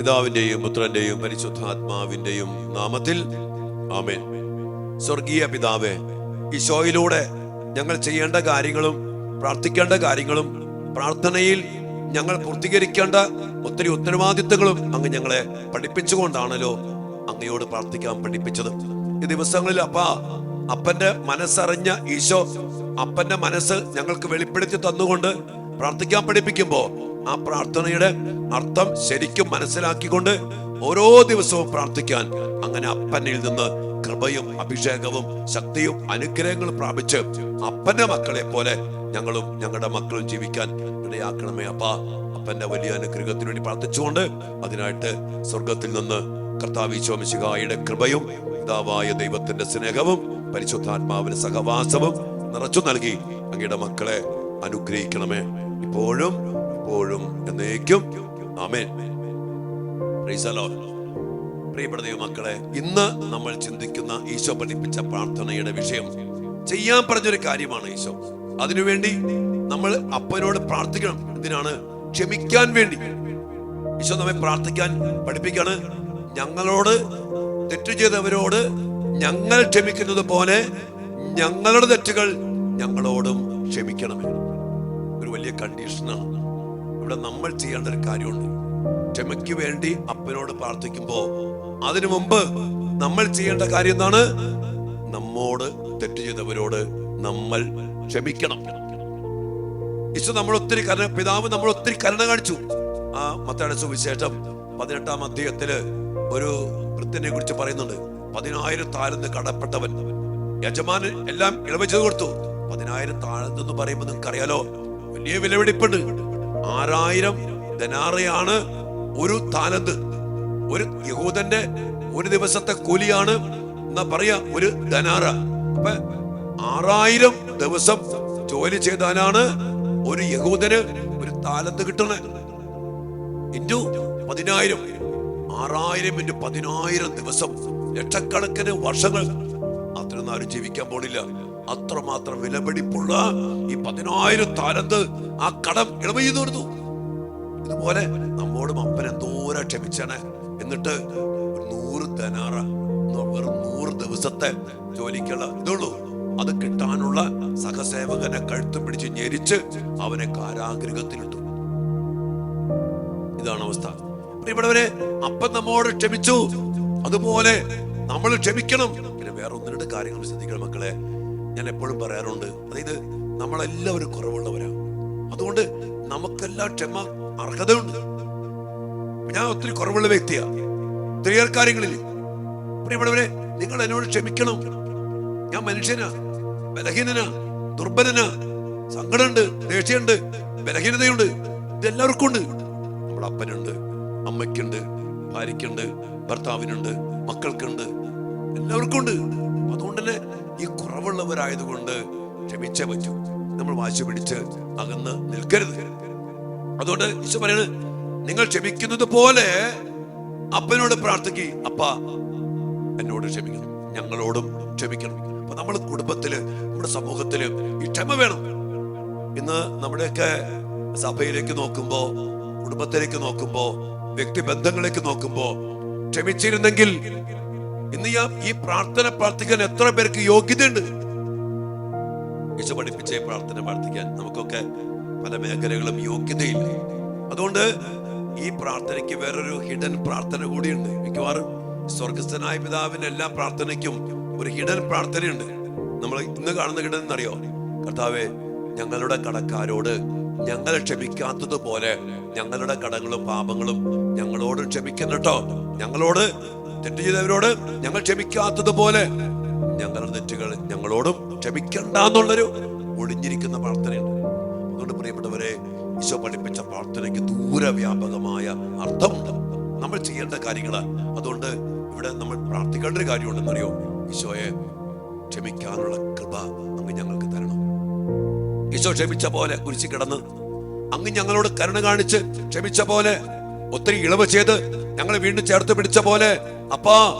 പിതാവിന്റെയും പുത്രന്റെയും പരിശുദ്ധാത്മാവിന്റെയും നാമത്തിൽ. ആമേൻ. സ്വർഗീയ പിതാവേ ഈശോയിലൂടെ ഞങ്ങൾ ചെയ്യേണ്ട കാര്യങ്ങളും പ്രാർത്ഥിക്കേണ്ട കാര്യങ്ങളും പ്രാർത്ഥനയിൽ ഞങ്ങൾ പൂർത്തീകരിക്കേണ്ട ഒത്തിരി ഉത്തരവാദിത്തങ്ങളും അങ്ങ് ഞങ്ങളെ പഠിപ്പിച്ചുകൊണ്ടാണല്ലോ അങ്ങയോട് പ്രാർത്ഥിക്കാൻ പഠിപ്പിച്ചത്. ഈ ദിവസങ്ങളിൽ അപ്പാ അപ്പന്റെ മനസ്സറിഞ്ഞ ഈശോ അപ്പന്റെ മനസ്സ് ഞങ്ങൾക്ക് വെളിപ്പെടുത്തി തന്നുകൊണ്ട് പ്രാർത്ഥിക്കാൻ പഠിപ്പിക്കുമ്പോ ആ പ്രാർത്ഥനയുടെ അർത്ഥം ശരിക്കും മനസ്സിലാക്കിക്കൊണ്ട് ഓരോ ദിവസവും പ്രാർത്ഥിക്കാൻ അങ്ങനെ അപ്പനിൽ നിന്ന് കൃപയും അഭിഷേകവും ശക്തിയും അനുഗ്രഹങ്ങളും പ്രാപിച്ച് അപ്പന്റെ മക്കളെ പോലെ ഞങ്ങളും ഞങ്ങളുടെ മക്കളും ജീവിക്കാൻ ഇടയാക്കണമേ അപ്പാ. അപ്പന്റെ വലിയ അനുഗ്രഹത്തിന് വേണ്ടി പ്രാർത്ഥിച്ചുകൊണ്ട് അതിനായിട്ട് സ്വർഗത്തിൽ നിന്ന് കർത്താവിശോമിശിഹായുടെ കൃപയും പിതാവായ ദൈവത്തിന്റെ സ്നേഹവും പരിശുദ്ധാത്മാവിന് സഹവാസവും നിറച്ചു നൽകി അങ്ങയുടെ മക്കളെ അനുഗ്രഹിക്കണമേ. ഇപ്പോഴും ഇപ്പോഴും എന്നേക്കും. ആമേൻ. പ്രിയപ്പെട്ട ദൈവമക്കളെ ഇന്ന് നമ്മൾ ചിന്തിക്കുന്ന ഈശോ പഠിപ്പിച്ച പ്രാർത്ഥനയുടെ വിഷയം ചെയ്യാൻ പറഞ്ഞൊരു കാര്യമാണ് ഈശോ. അതിനുവേണ്ടി നമ്മൾ അപ്പനോട് പ്രാർത്ഥിക്കണം. എന്തിനാണ്? ക്ഷമിക്കാൻ വേണ്ടി. ഈശോ നമ്മെ പ്രാർത്ഥിക്കാൻ പഠിപ്പിക്കാണ് ഞങ്ങളോട് തെറ്റ് ചെയ്തവരോട് ഞങ്ങൾ ക്ഷമിക്കുന്നത് പോലെ ഞങ്ങളുടെ തെറ്റുകൾ ഞങ്ങളോടും ക്ഷമിക്കണമെന്ന് ഒരു വലിയ കണ്ടീഷനാണ് ഇവിടെ നമ്മൾ ചെയ്യേണ്ട ഒരു കാര്യമുണ്ട്. ക്ഷമയ്ക്ക് വേണ്ടി അപ്പനോട് പ്രാർത്ഥിക്കുമ്പോ അതിനു മുമ്പ് നമ്മൾ ചെയ്യേണ്ട കാര്യം എന്താണ്? നമ്മോട് തെറ്റ് ചെയ്തവരോട് നമ്മൾ ക്ഷമിക്കണം. ഈശോ നമ്മൾ ഒത്തിരി കരുണ പിതാവ് നമ്മൾ ഒത്തിരി കരുണ കാണിച്ചു. ആ മത്തയുടെ സുവിശേഷം പതിനെട്ടാം അധ്യായത്തിൽ ഒരു വൃത്തിനെ കുറിച്ച് പറയുന്നുണ്ട്. പതിനായിരം താഴ്ന്ന് കടപ്പെട്ടവൻ. യജമാനൻ എല്ലാം ഇളവ് ചെയ്ത് കൊടുത്തു. പതിനായിരം താഴ്ന്നെന്ന് പറയുമ്പോൾ നിങ്ങൾക്ക് അറിയാലോ വലിയ വിലപിടിപ്പുണ്ട്. ആറായിരം ധനാറയാണ് ഒരു താലന്ത് ഒരു യഹൂദന്റെ ഒരു ദിവസത്തെ കൂലിയാണ് എന്നാ പറയാ ഒരു ധനാറ അപ്പൊ ആറായിരം ദിവസം ജോലി ചെയ്താലാണ് ഒരു യഹൂദന് ഒരു താലന്ത് കിട്ടണേ. ഇന്റു പതിനായിരം. ആറായിരം ഇന്റു പതിനായിരം ദിവസം. ലക്ഷക്കണക്കിന് വർഷങ്ങൾ. അത്രയൊന്നും ആരും ജീവിക്കാൻ പോണില്ല. അത്രമാത്രം വിലപിടിപ്പുള്ള ഈ പതിനായിരം താലന്ത് ആ കടം ഇളവ് തീർന്നു ഇതുപോലെ നമ്മോടും അപ്പൻ എന്തോരം ക്ഷമിച്ചാണ്. എന്നിട്ട് നൂറ് തനാറ വെറും നൂറ് ദിവസത്തെ ജോലിക്കുള്ള ഇതുള്ളൂ അത് കിട്ടാനുള്ള സഹസേവകനെ കഴുത്ത് പിടിച്ച് ഞെരിച്ച് അവനെ കാരാഗ്രഹത്തിലിട്ടു. ഇതാണ് അവസ്ഥ. ഇവിടെ അപ്പൻ നമ്മോട് ക്ഷമിച്ചു. അതുപോലെ നമ്മൾ ക്ഷമിക്കണം. പിന്നെ വേറെ ഒന്ന് രണ്ട് കാര്യങ്ങൾ ശ്രദ്ധിക്കണം മക്കളെ. ഞാൻ എപ്പോഴും പറയാറുണ്ട്. അതായത് നമ്മളെല്ലാവരും കുറവുള്ളവരാ അതുകൊണ്ട് നമുക്കെല്ലാം ക്ഷമ അർഹതയുണ്ട്. ഞാൻ ഒത്തിരി കുറവുള്ള വ്യക്തിയാ. ഒത്തിരിയേറെ കാര്യങ്ങളിൽ പ്രിയപ്പെട്ടവരെ നിങ്ങൾ എന്നോട് ക്ഷമിക്കണം. ഞാൻ മനുഷ്യനാ ബലഹീനനാ ദുർബലനാ. സങ്കടമുണ്ട് ദേഷ്യമുണ്ട് ബലഹീനതയുണ്ട്. ഇതെല്ലാവർക്കും ഉണ്ട് നമ്മുടെ അപ്പനുണ്ട് അമ്മയ്ക്കുണ്ട് ഭാര്യയ്ക്കുണ്ട് ഭർത്താവിനുണ്ട് മക്കൾക്കുണ്ട്. എല്ലാവർക്കും ഉണ്ട് അതുകൊണ്ട് തന്നെ ഈ കുറവുള്ളവരായതുകൊണ്ട് ക്ഷമിച്ചേ പറ്റൂ. നമ്മൾ വാശി പിടിച്ച് അകന്ന് നിൽക്കരുത്. അതുകൊണ്ട് ഈശോ പറയുന്നത് നിങ്ങൾ ക്ഷമിക്കുന്നത് പോലെ അപ്പനോട് പ്രാർത്ഥിക്കുക അപ്പ എന്നോട് ക്ഷമിക്കണം. ഞങ്ങളോടും ക്ഷമിക്കണം. അപ്പൊ നമ്മൾ കുടുംബത്തിൽ നമ്മുടെ സമൂഹത്തിൽ ഈ ക്ഷമ വേണം. ഇന്ന് നമ്മുടെയൊക്കെ സഭയിലേക്ക് നോക്കുമ്പോ കുടുംബത്തിലേക്ക് നോക്കുമ്പോ വ്യക്തിബന്ധങ്ങളിലേക്ക് നോക്കുമ്പോ ക്ഷമിച്ചിരുന്നെങ്കിൽ ഇന്ന് ഈ- പ്രാർത്ഥന പ്രാർത്ഥിക്കാൻ എത്ര പേർക്ക് യോഗ്യതയുണ്ട്? യേശു പഠിപ്പിച്ച പ്രാർത്ഥന പ്രാർത്ഥിക്കാൻ നമുക്കൊക്കെ പല മേഖലകളും യോഗ്യതയില്ല? അതുകൊണ്ട് ഈ പ്രാർത്ഥനയ്ക്ക് വേറൊരു ഹിഡൻ പ്രാർത്ഥന കൂടിയുണ്ട്. മിക്കവാറും സ്വർഗസ്ഥനായ പിതാവിന്റെ എല്ലാ പ്രാർത്ഥനയ്ക്കും ഒരു ഹിഡൻ പ്രാർത്ഥനയുണ്ട്. നമ്മൾ ഇന്ന് കാണുന്ന ഹിഡൻ എന്നറിയോ? കർത്താവെ ഞങ്ങളുടെ കടക്കാരോട് ഞങ്ങളെ ക്ഷമിക്കാത്തതുപോലെ ഞങ്ങളുടെ കടങ്ങളും പാപങ്ങളും ഞങ്ങളോട് ക്ഷമിക്കണം കേട്ടോ ഞങ്ങളോട് തെറ്റ് ചെയ്തവരോട് ഞങ്ങൾ ക്ഷമിക്കാത്തതുപോലെ ഞങ്ങളുടെ തെറ്റുകൾ ഞങ്ങളോടും ക്ഷമിക്കണ്ട എന്നുള്ളൊരു ഒളിഞ്ഞിരിക്കുന്ന പ്രാർത്ഥനയുണ്ട്. അതുകൊണ്ട് പ്രിയപ്പെട്ടവരെ ഈശോ പഠിപ്പിച്ച പ്രാർത്ഥനയ്ക്ക് ദൂരവ്യാപകമായ അർത്ഥമുണ്ട്. നമ്മൾ ചെയ്യേണ്ട കാര്യങ്ങൾ. അതുകൊണ്ട് ഇവിടെ നമ്മൾ പ്രാർത്ഥിക്കേണ്ട ഒരു കാര്യമുണ്ടെന്നറിയോ ഈശോയെ ക്ഷമിക്കാനുള്ള കൃപ അങ്ങ് ഞങ്ങൾക്ക് തരണം. ഈശോ ക്ഷമിച്ച പോലെ കുരിശി കിടന്ന് അങ്ങ് ഞങ്ങളോട് കരുണ കാണിച്ച് ക്ഷമിച്ച പോലെ ഒത്തിരി ഇളവ് ചെയ്ത് ഞങ്ങളെ വീണ്ടും ചേർത്ത് പിടിച്ച പോലെ അപ്പാ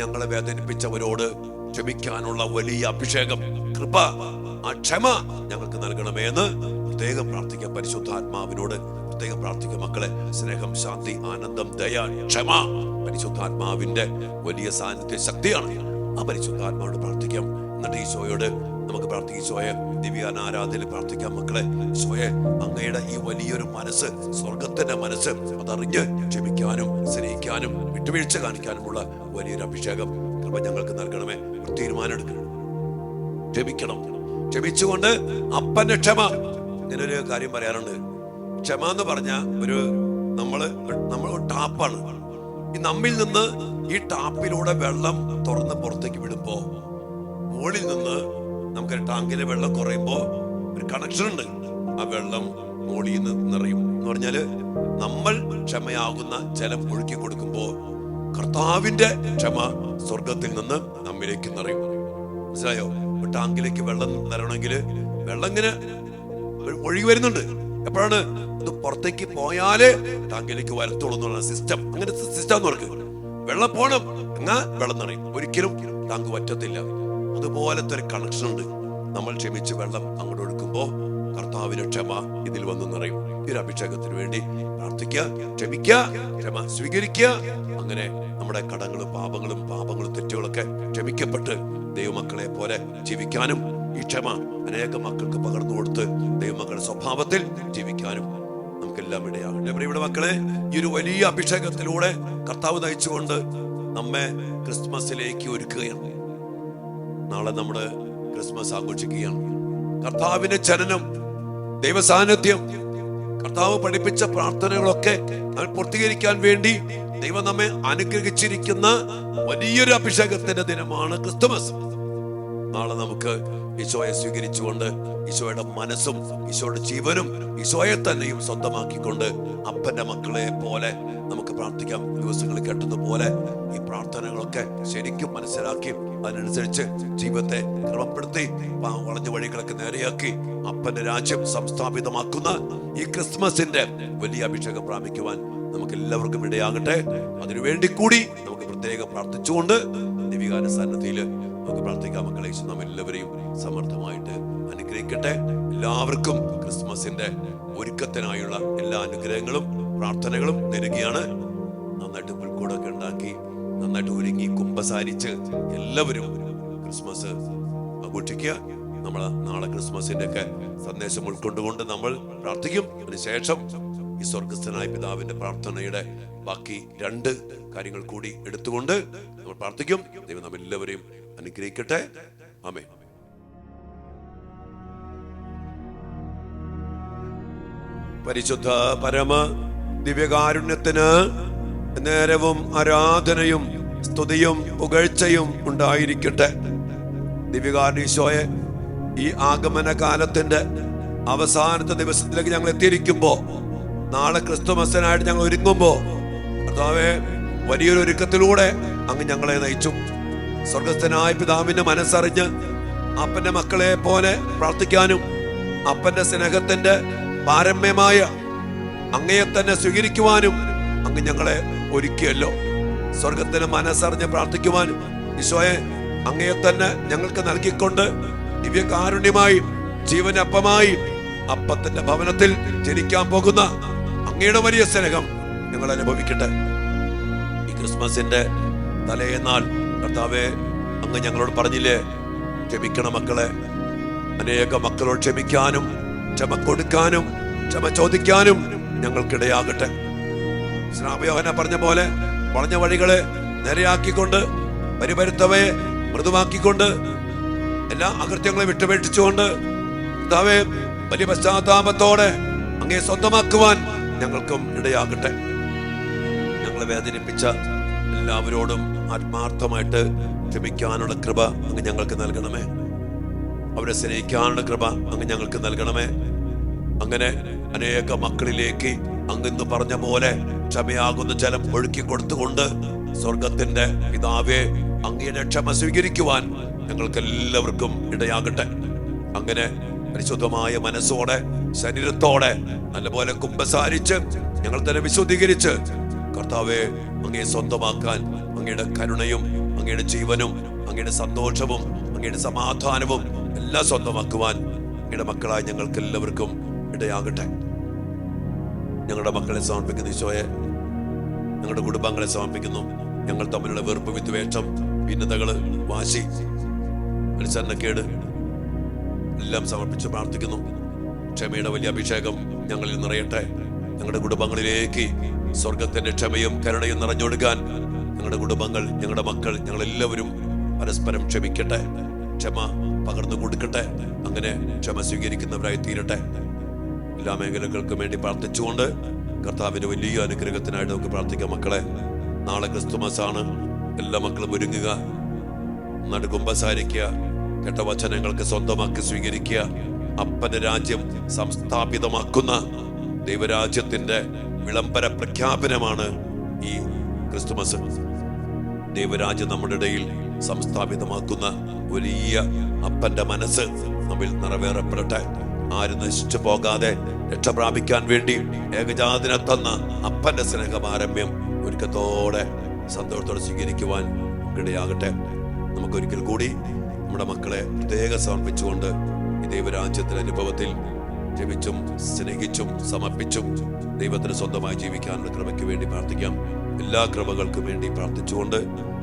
ഞങ്ങളെ വേദനിപ്പിച്ചവരോട് ക്ഷമിക്കാനുള്ള വലിയ അഭിഷേകം കൃപ ആ ക്ഷമ ഞങ്ങൾക്ക് നൽകണമേ എന്ന് പ്രത്യേകം പ്രാർത്ഥിക്കാം. പരിശുദ്ധാത്മാവിനോട് പ്രത്യേകം പ്രാർത്ഥിക്കാം. മക്കളെ സ്നേഹം ശാന്തി ആനന്ദം ദയ ക്ഷമ പരിശുദ്ധാത്മാവിന്റെ വലിയ സാന്നിധ്യ ശക്തിയാണ്. ആ പരിശുദ്ധാത്മാവോട് പ്രാർത്ഥിക്കാം. എന്നിട്ട് ഈശോയോട് നമുക്ക് പ്രാർത്ഥിക്കും. സോയെ ദിവ്യ ദിവ്യാനാരാധനയിൽ പ്രാർത്ഥിക്കാം മക്കളെ. സോയെ അങ്ങയുടെ ഈ വലിയൊരു മനസ്സ് സ്വർഗത്തിന്റെ മനസ്സ് അതറിഞ്ഞ് ക്ഷമിക്കാനും സ്നേഹിക്കാനും വിട്ടുവീഴ്ച കാണിക്കാനുമുള്ള വലിയൊരു അഭിഷേകം കൃപ ഞങ്ങൾക്ക് നൽകണമേ. ഒരു തീരുമാനം എടുക്കണം. ക്ഷമിക്കണം ക്ഷമിച്ചുകൊണ്ട് അപ്പന്റെ ക്ഷമ. ഇങ്ങനൊരു കാര്യം പറയാറുണ്ട്. ക്ഷമ എന്ന് പറഞ്ഞ ഒരു നമ്മൾ ഒരു ടാപ്പാണ്. ഈ നമ്മിൽ നിന്ന് ഈ ടാപ്പിലൂടെ വെള്ളം തുറന്ന് പുറത്തേക്ക് വിടുമ്പോ മുകളിൽ നിന്ന് നമുക്ക് ടാങ്കിലെ വെള്ളം കുറയുമ്പോ ഒരു കണക്ഷൻ ഉണ്ട്. ആ വെള്ളം മോളിൽ നിന്ന് നിറയും. എന്ന് പറഞ്ഞാൽ നമ്മൾ ക്ഷമയാകുന്ന ജലം ഒഴുക്കി കൊടുക്കുമ്പോ കർത്താവിന്റെ ക്ഷമ സ്വർഗത്തിൽ നിന്ന് നമ്മിലേക്ക് നിറയും. മനസ്സിലായോ? ടാങ്കിലേക്ക് വെള്ളം നിറയണമെങ്കിൽ വെള്ളം ഇങ്ങനെ ഒഴുകി വരുന്നുണ്ട്. എപ്പോഴാണ്? ഇത് പുറത്തേക്ക് പോയാലേ ടാങ്കിലേക്ക് വരത്തുള്ളൂ എന്നുള്ള സിസ്റ്റം അങ്ങനെ സിസ്റ്റം എന്ന് വെള്ളം പോണം. എന്നാ വെള്ളം നിറയും. ഒരിക്കലും ടാങ്ക് വറ്റത്തില്ല. അതുപോലത്തെ ഒരു കണക്ഷൻ ഉണ്ട്. നമ്മൾ ക്ഷമിച്ച് വെള്ളം അങ്ങോട്ട് ഒഴുക്കുമ്പോ കർത്താവിന് ക്ഷമ ഇതിൽ വന്നു നിറയും. ഒരു അഭിഷേകത്തിന് വേണ്ടി പ്രാർത്ഥിക്കുക ക്ഷമിക്കുക ക്ഷമ സ്വീകരിക്കുക. അങ്ങനെ നമ്മുടെ കടങ്ങളും പാപങ്ങളും പാപങ്ങളും തെറ്റുകളൊക്കെ ക്ഷമിക്കപ്പെട്ട് ദൈവമക്കളെ പോലെ ജീവിക്കാനും ഈ ക്ഷമ അനേക മക്കൾക്ക് പകർന്നു കൊടുത്ത് ദൈവമക്കളുടെ സ്വഭാവത്തിൽ ജീവിക്കാനും നമുക്കെല്ലാം ഇടയാകും ഇവിടെ മക്കളെ ഈ ഒരു വലിയ അഭിഷേകത്തിലൂടെ കർത്താവ് നയിച്ചുകൊണ്ട് നമ്മെ ക്രിസ്മസിലേക്ക് ഒരുക്കുകയാണ്. നാളെ നമ്മുടെ ക്രിസ്മസ് ആഘോഷിക്കുകയാണ്. കർത്താവിന്റെ ചലനം ദൈവസാന്നിധ്യം കർത്താവ് പഠിപ്പിച്ച പ്രാർത്ഥനകളൊക്കെ നമ്മൾ പൂർത്തീകരിക്കാൻ വേണ്ടി ദൈവം നമ്മെ അനുഗ്രഹിച്ചിരിക്കുന്ന വലിയൊരു അഭിഷേകത്തിന്റെ ദിനമാണ് ക്രിസ്തുമസ്. നാളെ നമുക്ക് ഈശോയെ സ്വീകരിച്ചുകൊണ്ട് ഈശോയുടെ മനസ്സും ഈശോയുടെ ജീവനും ഈശോയെ തന്നെയും സ്വന്തമാക്കിക്കൊണ്ട് അപ്പന്റെ മക്കളെ പോലെ നമുക്ക് പ്രാർത്ഥിക്കാം. ദിവസങ്ങൾ കേട്ടതുപോലെ ഈ പ്രാർത്ഥനകളൊക്കെ ശരിക്കും മനസ്സിലാക്കി അതിനനുസരിച്ച് ജീവിതത്തെ ക്രമപ്പെടുത്തി വളഞ്ഞ വഴികളൊക്കെ നേരെയാക്കി അപ്പന്റെ രാജ്യം സംസ്ഥാപിതമാക്കുന്ന ഈ ക്രിസ്മസിന്റെ വലിയ അഭിഷേകം പ്രാപിക്കുവാൻ നമുക്ക് എല്ലാവർക്കും ഇടയാകട്ടെ. അതിനുവേണ്ടി കൂടി നമുക്ക് പ്രത്യേകം പ്രാർത്ഥിച്ചുകൊണ്ട് ദിവികാന സന്നദ്ധിയിൽ നമുക്ക് പ്രാർത്ഥിക്കാം. മക്കളെ നാം എല്ലാവരെയും സമർത്ഥമായിട്ട് അനുഗ്രഹിക്കട്ടെ. എല്ലാവർക്കും ക്രിസ്മസിന്റെ ഒരുക്കത്തിനായുള്ള എല്ലാ അനുഗ്രഹങ്ങളും പ്രാർത്ഥനകളും തരികയാണ്. നന്നായിട്ട് പുൽക്കൂടൊക്കെ ഉണ്ടാക്കി നന്നായിട്ട് ഒരുങ്ങി കുമ്പസാരിച്ച് എല്ലാവരും ക്രിസ്മസ് ആഘോഷിക്കുക. നമ്മൾ നാളെ ക്രിസ്മസിന്റെ ഒക്കെ സന്ദേശം ഉൾക്കൊണ്ടുകൊണ്ട് നമ്മൾ പ്രാർത്ഥിക്കും. അതിനുശേഷം ഈ സ്വർഗസ്ഥനായ പിതാവിന്റെ പ്രാർത്ഥനയുടെ ബാക്കി രണ്ട് കാര്യങ്ങൾ കൂടി എടുത്തുകൊണ്ട് നമ്മൾ പ്രാർത്ഥിക്കും. ദൈവം നമ്മ എല്ലാവരെയും അനുഗ്രഹിക്കട്ടെ. ആമേ പരിശുദ്ധ പരമ ദിവ്യകാരുണ്യത്തിന് നേരവും ആരാധനയും സ്തുതിയും പുകഴ്ചയും ഉണ്ടായിരിക്കട്ടെ. ദിവ്യകാരുണ്യശോയെ ഈ ആഗമന കാലത്തിന്റെ അവസാനത്തെ ദിവസത്തിലേക്ക് ഞങ്ങൾ എത്തിയിരിക്കുമ്പോ നാളെ ക്രിസ്തുമസനായിട്ട് ഞങ്ങൾ ഒരുങ്ങുമ്പോ കർത്താവെ വലിയൊരു ഒരുക്കത്തിലൂടെ അങ്ങ് ഞങ്ങളെ നയിച്ചു. സ്വർഗസ്ഥനായ പിതാവിന്റെ മനസ്സറിഞ്ഞ് അപ്പന്റെ മക്കളെ പോലെ പ്രാർത്ഥിക്കാനും അപ്പന്റെ സ്നേഹത്തിന്റെ പാരമ്യമായ അങ്ങയെ തന്നെ സ്വീകരിക്കുവാനും അങ്ങ് ഞങ്ങളെ ഒരുക്കിയല്ലോ. സ്വർഗത്തിന് മനസ്സറിഞ്ഞ് പ്രാർത്ഥിക്കുവാനും ഈശോയെ അങ്ങയെ തന്നെ ഞങ്ങൾക്ക് നൽകിക്കൊണ്ട് ദിവ്യകാരുണ്യമായി ജീവനപ്പമായി അപ്പത്തിന്റെ ഭവനത്തിൽ ജനിക്കാൻ പോകുന്ന അങ്ങയുടെ വലിയ സ്നേഹം ഞങ്ങൾ അനുഭവിക്കട്ടെ. ഈ ക്രിസ്മസിന്റെ തലേന്നാൾ കർത്താവെ അങ്ങ് ഞങ്ങളോട് പറഞ്ഞില്ലേ ക്ഷമിക്കണം മക്കളെ. അനേക മക്കളോട് ക്ഷമിക്കാനും ക്ഷമ കൊടുക്കാനും ക്ഷമ ചോദിക്കാനും ഞങ്ങൾക്കിടയാകട്ടെ. ശ്രാമയോഹന പറഞ്ഞ പോലെ വളഞ്ഞ വഴികളെ നേരെയാക്കിക്കൊണ്ട് പരിപരുത്തവയെ മൃദുവാക്കിക്കൊണ്ട് എല്ലാ അകൃത്യങ്ങളെ വിട്ടുപേക്ഷിച്ചുകൊണ്ട് കർത്താവെ വലിയ പശ്ചാത്താപത്തോടെ അങ്ങേ സ്വന്തമാക്കുവാൻ ഞങ്ങൾക്കും ഇടയാകട്ടെ. ഞങ്ങളെ വേദനിപ്പിച്ച എല്ലാവരോടും ആത്മാർത്ഥമായിട്ട് ക്ഷമിക്കാനുള്ള കൃപ അങ്ങ് ഞങ്ങൾക്ക് നൽകണമേ. അവരെ സ്നേഹിക്കാനുള്ള കൃപ അങ്ങ് ഞങ്ങൾക്ക് നൽകണമേ. അങ്ങനെ അനേക മക്കളിലേക്ക് അങ്ങ് പറഞ്ഞ പോലെ ക്ഷമയാകുന്ന ജലം ഒഴുക്കി കൊടുത്തുകൊണ്ട് സ്വർഗത്തിന്റെ പിതാവെ അങ്ങയുടെ ക്ഷമ സ്വീകരിക്കുവാൻ ഞങ്ങൾക്ക് എല്ലാവർക്കും ഇടയാകട്ടെ. അങ്ങനെ പരിശുദ്ധമായ മനസ്സോടെ ശരീരത്തോടെ നല്ലപോലെ കുമ്പസാരിച്ച് ഞങ്ങൾ തന്നെ വിശുദ്ധീകരിച്ച് കർത്താവെ അങ്ങയെ സ്വന്തമാക്കാൻ അങ്ങയുടെ കരുണയും അങ്ങയുടെ ജീവനും അങ്ങയുടെ സന്തോഷവും അങ്ങയുടെ സമാധാനവും എല്ലാം സ്വന്തമാക്കുവാൻ അങ്ങയുടെ മക്കളായ ഞങ്ങൾക്ക് എല്ലാവർക്കും ഇടയാകട്ടെ. ഞങ്ങളുടെ മക്കളെ സമർപ്പിക്കുന്ന ഈശോയെ ഞങ്ങളുടെ കുടുംബങ്ങളെ സമർപ്പിക്കുന്നു. ഞങ്ങൾ തമ്മിലുള്ള വെറുപ്പ് വിദ്വേഷം ഭിന്നതകൾ വാശി അനുസരണക്കേട് എല്ലാം സമർപ്പിച്ച് പ്രാർത്ഥിക്കുന്നു. ക്ഷമയുടെ വലിയ അഭിഷേകം ഞങ്ങളിൽ നിറയട്ടെ. ഞങ്ങളുടെ കുടുംബങ്ങളിലേക്ക് സ്വർഗത്തിന്റെ ക്ഷമയും കരുണയും നിറഞ്ഞൊടുക്കാൻ ഞങ്ങളുടെ കുടുംബങ്ങൾ ഞങ്ങളുടെ മക്കൾ ഞങ്ങളെല്ലാവരും പരസ്പരം ക്ഷമിക്കട്ടെ. ക്ഷമ പകർന്നു കൊടുക്കട്ടെ. അങ്ങനെ ക്ഷമ സ്വീകരിക്കുന്നവരായി തീരട്ടെ. എല്ലാ മേഖലകൾക്കും വേണ്ടി പ്രാർത്ഥിച്ചുകൊണ്ട് കർത്താവിന്റെ വലിയ അനുഗ്രഹത്തിനായിട്ട് നമുക്ക് പ്രാർത്ഥിക്കാം മക്കളെ. നാളെ ക്രിസ്തുമസ് ആണ് എല്ലാ മക്കളും ഒരുങ്ങുക. നടുക്കുമ്പസാരിക്കുക കുമ്പസാരിക്കുക കെട്ട വചനങ്ങൾക്ക് സ്വന്തമാക്കി സ്വീകരിക്കുക. അപ്പന്റെ രാജ്യം സംസ്ഥാപിതമാക്കുന്ന ദൈവരാജ്യത്തിന്റെ വിളംബര പ്രഖ്യാപനമാണ് ഈ ക്രിസ്തുമസ്. ദൈവരാജ്യം നമ്മുടെ ഇടയിൽ സംസ്ഥാപിതമാക്കുന്ന വലിയ അപ്പന്റെ മനസ്സ് നമ്മിൽ നിറവേറപ്പെടട്ടെ. ആരും നശിച്ചു പോകാതെ രക്ഷ പ്രാപിക്കാൻ വേണ്ടി ഏകജാതിനെ തന്ന അപ്പന്റെ സ്നേഹപാരമ്യം ഒരുക്കത്തോടെ സന്തോഷത്തോടെ സ്വീകരിക്കുവാൻ ഇടയാകട്ടെ. നമുക്കൊരിക്കൽ കൂടി നമ്മുടെ മക്കളെ പ്രത്യേകം സമർപ്പിച്ചുകൊണ്ട് ഈ ദൈവരാജ്യത്തിന്റെ അനുഭവത്തിൽ ജപിച്ചും സ്നേഹിച്ചും സമർപ്പിച്ചും ദൈവത്തിന് സ്വന്തമായി ജീവിക്കാനുള്ള കൃപയ്ക്ക് വേണ്ടി പ്രാർത്ഥിക്കാം. എല്ലാ കൃപകൾക്കും വേണ്ടി പ്രാർത്ഥിച്ചുകൊണ്ട്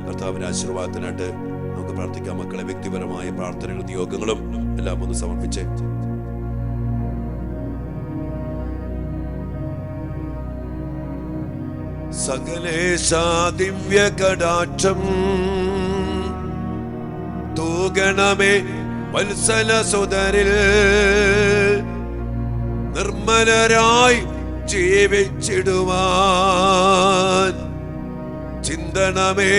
കർത്താവിന്റെ ആശീർവാദത്തിനായിട്ട് നമുക്ക് പ്രാർത്ഥിക്കാം. മക്കളെ വ്യക്തിപരമായ പ്രാർത്ഥനകളും നിയോഗങ്ങളും എല്ലാം ഒന്ന് സമർപ്പിച്ച്. സകലേശാദിവ്യ കടാക്ഷം തൂകണമേ വത്സല സുതരിൽ നിർമ്മലരായി ജീവിച്ചിടുവാൻ. ചിന്തണമേ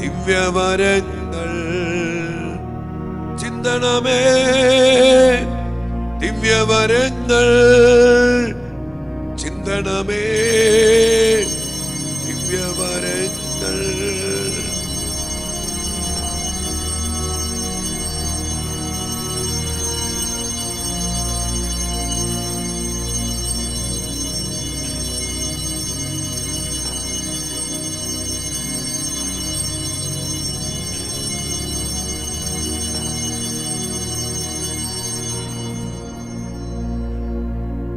ദിവ്യവരങ്ങൾ ചിന്തണമേ ദിവ്യവരങ്ങൾ ചിന്തണമേ ദിവ്യവരങ്ങൾ